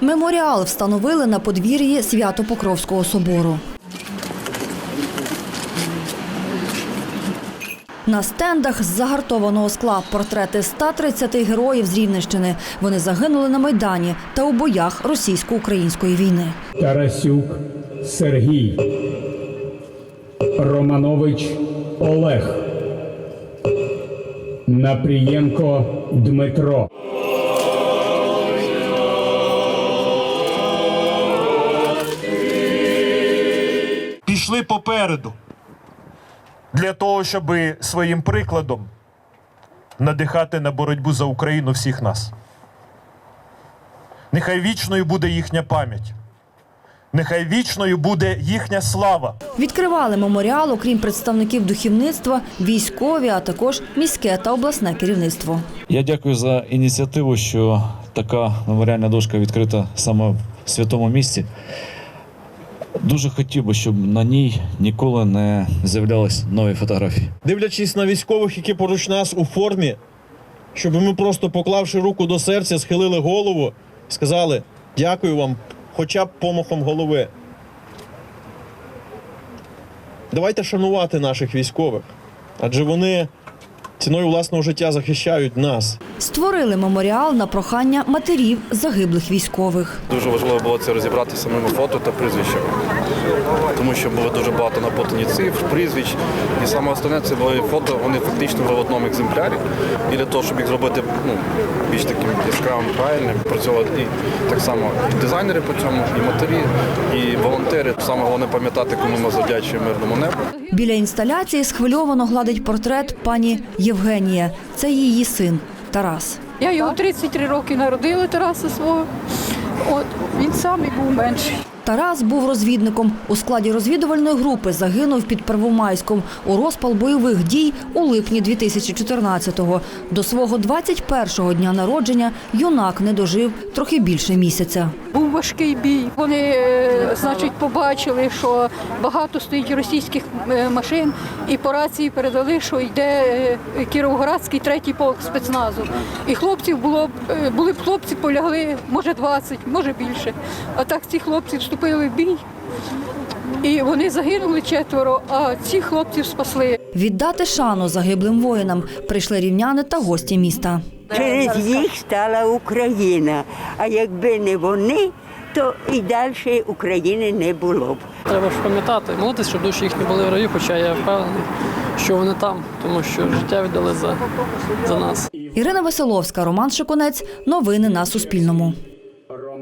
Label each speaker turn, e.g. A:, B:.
A: Меморіал встановили на подвір'ї Свято-Покровського собору. На стендах з загартованого скла портрети 130 героїв з Рівненщини. Вони загинули на Майдані та у боях російсько-української війни.
B: Тарасюк Сергій, Романович Олег, Напрієнко Дмитро.
C: Пішли попереду для того, щоб своїм прикладом надихати на боротьбу за Україну всіх нас. Нехай вічною буде їхня пам'ять. Нехай вічною буде їхня слава.
A: Відкривали меморіал, окрім представників духовництва, військові, а також міське та обласне керівництво.
D: Я дякую за ініціативу, що така меморіальна дошка відкрита саме в святому місці. Дуже хотів би, щоб на ній ніколи не з'являлись нові фотографії.
E: дивлячись на військових, які поруч нас у формі, щоб ми просто поклавши руку до серця, схилили голову, сказали дякую вам, хоча б помахом голови. Давайте шанувати наших військових, адже вони ціною власного життя захищають нас.
A: Створили меморіал на прохання матерів загиблих військових.
F: Дуже важливо було це розібрати самими фото та прізвищами, тому що було дуже багато напутані цифр, прізвищ. І саме основне це були фото, вони фактично в одному екземплярі. І для того, щоб їх зробити ну, більш таким яскравим, правильним, працювали і так само і дизайнери по цьому, і матері, і волонтери. Саме головне пам'ятати, кому ми завдячуємо мирному небу.
A: Біля інсталяції схвильовано гладить портрет пані Євгенія. Це її син Тарас.
G: Я його 33 роки народила Тараса свого. От він самий був менший.
A: Тарас був розвідником. У складі розвідувальної групи загинув під Первомайськом у розпал бойових дій у липні 2014-го. До свого 21-го дня народження юнак не дожив трохи більше місяця.
G: Був важкий бій. Вони, е, значить, побачили, що багато стоїть російських е, машин, і по рації передали, що йде е, Кіровоградський третій полк спецназу. І хлопців було були б хлопці, полягли, може 20, може більше. А так ці хлопці вступили в бій. І вони загинули четверо, а ці хлопців спасли.
A: Віддати шану загиблим воїнам прийшли рівняни та гості міста.
H: Через їх стала Україна. А якби не вони, то і далі України не було б.
I: Треба ж пам'ятати, молитись, щоб душі їхні були в раю, хоча я впевнений, що вони там, тому що життя віддали за, за нас.
A: Ірина Веселовська, Роман Шиконець. Новини на Суспільному.